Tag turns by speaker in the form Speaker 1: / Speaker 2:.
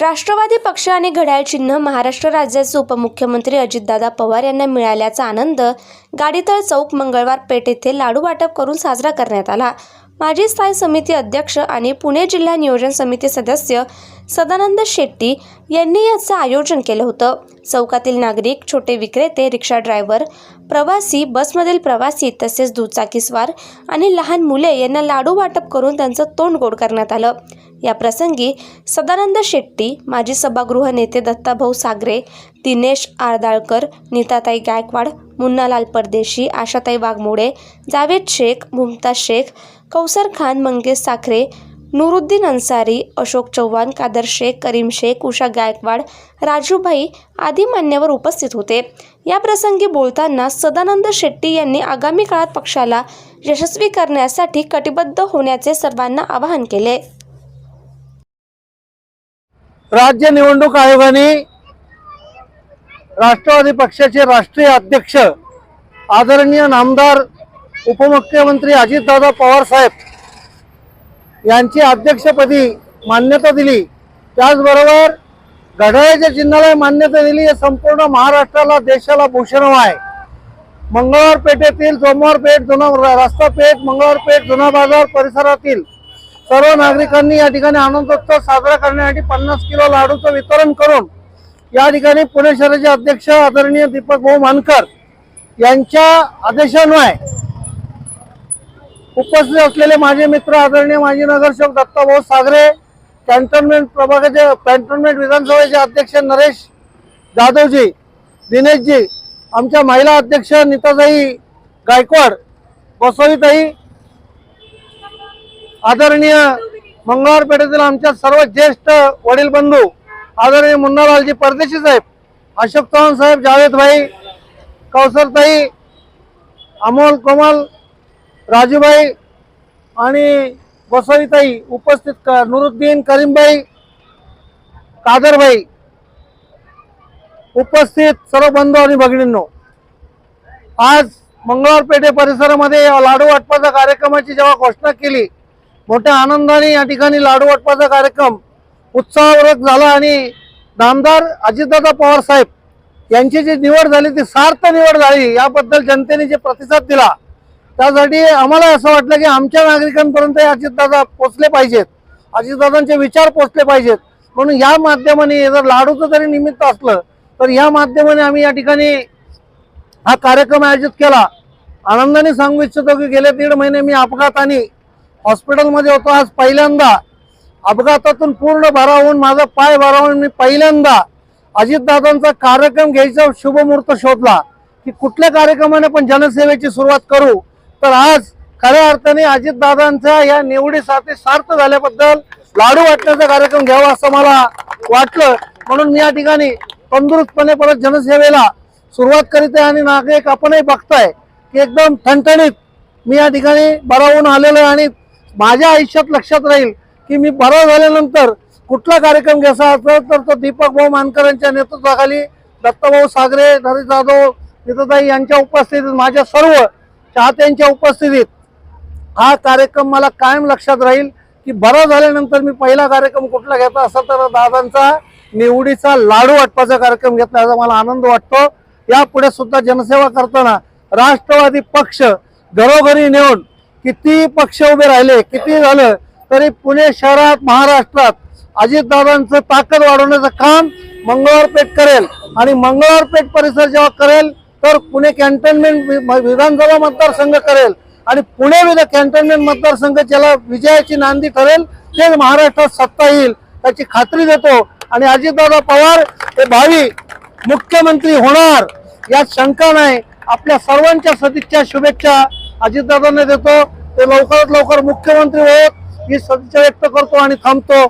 Speaker 1: राष्ट्रवादी पक्ष आणि घड्याळ चिन्ह महाराष्ट्र राज्याचे उपमुख्यमंत्री अजितदादा पवार यांना मिळाल्याचा आनंद गाडीतळ चौक मंगळवार पेठ येथे लाडू वाटप करून साजरा करण्यात आला. माजी स्थायी समिती अध्यक्ष आणि पुणे जिल्हा नियोजन समिती सदस्य सदानंद शेट्टी यांनी याचं आयोजन केलं होतं. चौकातील नागरिक छोटे विक्रेते रिक्षा ड्रायव्हर प्रवासी बसमधील प्रवासी तसेच दुचाकीस्वार आणि लहान मुले यांना लाडू वाटप करून त्यांचं तोंड गोड करण्यात आलं. या प्रसंगी सदानंद शेट्टी माजी सभागृह नेते दत्ताभाऊ सागरे दिनेश आरदाळकर नीताताई गायकवाड मुन्नालाल परदेशी आशाताई वाघमोडे जावेद शेख मुमताज शेख कौसर खान मंगेश साखरे नूरुद्दीन अन्सारी अशोक चव्हाण कादर शेख करीम शेख उषा गायकवाड राजूभाई आदी मान्यवर उपस्थित होते. या प्रसंगी बोलताना सदानंद शेट्टी यांनी आगामी काळात पक्षाला यशस्वी करण्यासाठी कटिबद्ध होण्याचे सर्वांना आवाहन केले.
Speaker 2: राज्य निवडणूक आयोगाने राष्ट्रवादी पक्षाचे राष्ट्रीय अध्यक्ष आदरणीय नामदार उपमुख्यमंत्री अजितदादा पवार साहेब यांची अध्यक्षपदी मान्यता दिली. त्याचबरोबर घड्याळ्याच्या चिन्हाला मान्यता दिली. हे संपूर्ण महाराष्ट्राला देशाला भूषणव आहे. मंगळवार पेठेतील सोमवार पेठ जुना रस्ता पेठ मंगळवार पेठ जुना बाजार परिसरातील सर्व नागरिकांनी या ठिकाणी आनंदोत्सव साजरा करण्यासाठी पन्नास किलो लाडूचं वितरण करून या ठिकाणी पुणे शहराचे अध्यक्ष आदरणीय दीपक भाऊ मानकर यांच्या आदेशान्वये उपस्थित असलेले माझे मित्र आदरणीय माजी नगरसेवक दत्ताभाऊ सागरे कॅन्टोन्मेंट प्रभागाचे कॅन्टोन्मेंट विधानसभेचे अध्यक्ष नरेश जाधवजी दिनेशजी आमच्या महिला अध्यक्ष नीताताई गायकवाड बसवीताई आदरणीय मंगळवार पेठेतील आमच्या सर्व ज्येष्ठ वडील बंधू आदरणीय मुन्नालालजी परदेशी साहेब अशोक चव्हाण साहेब जावेद भाई कौसरताई अमोल कोमल राजूभाई आणि बसवीताई उपस्थित क- नुरुद्दीन करीमभाई कादरभाई उपस्थित सर्व बंधू आणि भगिनींनो. आज मंगळवार पेठे परिसरामध्ये लाडू वाटपाच्या कार्यक्रमाची जेव्हा घोषणा केली मोठ्या आनंदाने या ठिकाणी लाडू वाटपाचा कार्यक्रम उत्साहवर्धक झाला आणि नामदार अजितदादा पवार साहेब यांची जी निवड झाली ती सार्थ निवड झाली याबद्दल जनतेने जे प्रतिसाद दिला त्यासाठी आम्हाला असं वाटलं की आमच्या नागरिकांपर्यंत अजितदादा पोचले पाहिजेत अजितदादांचे विचार पोचले पाहिजेत. म्हणून या माध्यमाने जर लाडूचं जरी निमित्त असलं तर या माध्यमाने आम्ही या ठिकाणी हा कार्यक्रम आयोजित केला. आनंदाने सांगू इच्छितो की गेले दीड महिने मी अपघाताने हॉस्पिटलमध्ये होतो आज पहिल्यांदा. अपघातातून पूर्ण भरा होऊन माझा पाय भरा होऊन मी पहिल्यांदा अजितदादांचा कार्यक्रम घ्यायचा शुभमुहूर्त शोधला की कुठल्या कार्यक्रमाने पण जनसेवेची सुरुवात करू. तर आज खऱ्या अर्थाने अजितदादांच्या या निवडीसाठी सार्थ झाल्याबद्दल लाडू वाटण्याचा कार्यक्रम घ्यावा असं मला वाटलं. म्हणून मी या ठिकाणी तंदुरुस्तपणे परत जनसेवेला सुरुवात करीत आहे आणि नागरिक आपणही बघताय की एकदम ठणठणीत मी या ठिकाणी बरावून होऊन आलेलो आहे आणि माझ्या आयुष्यात लक्षात राहील की मी बरा झाल्यानंतर कुठला कार्यक्रम घ्यायचा असेल तर तो दीपक भाऊ मानकरांच्या नेतृत्वाखाली दत्ताभाऊ सागरे हरी जाधव निताताई यांच्या उपस्थितीत माझ्या सर्व चाहत्यांच्या उपस्थितीत हा कार्यक्रम मला कायम लक्षात राहील की बरा झाल्यानंतर मी पहिला कार्यक्रम कुठला घेतला असेल तर दादांचा निवडीचा लाडू वाटपाचा कार्यक्रम घेतला याचा मला आनंद वाटतो. यापुढे सुद्धा जनसेवा करताना राष्ट्रवादी पक्ष घरोघरी नेऊन किती पक्ष उभे राहिले किती झालं तरी पुणे शहरात महाराष्ट्रात अजितदादांचं ताकद वाढवण्याचं काम मंगळवार पेठ करेल. आणि मंगळवार पेठ परिसर जेव्हा करेल तर पुणे कॅन्टोन्मेंट वि- विधानसभा मतदारसंघ करेल. आणि पुणे विधान कॅन्टोन्मेंट मतदारसंघ ज्याला विजयाची नांदी ठरेल ते महाराष्ट्रात सत्ता येईल त्याची खात्री देतो. आणि अजितदादा पवार हे भावी मुख्यमंत्री होणार यात शंका नाही. आपल्या सर्वांच्या सदिच्छा शुभेच्छा अजितदादांना देतो. ते लवकरात लवकर मुख्यमंत्री होत ही सदिच्छा व्यक्त करतो आणि थांबतो.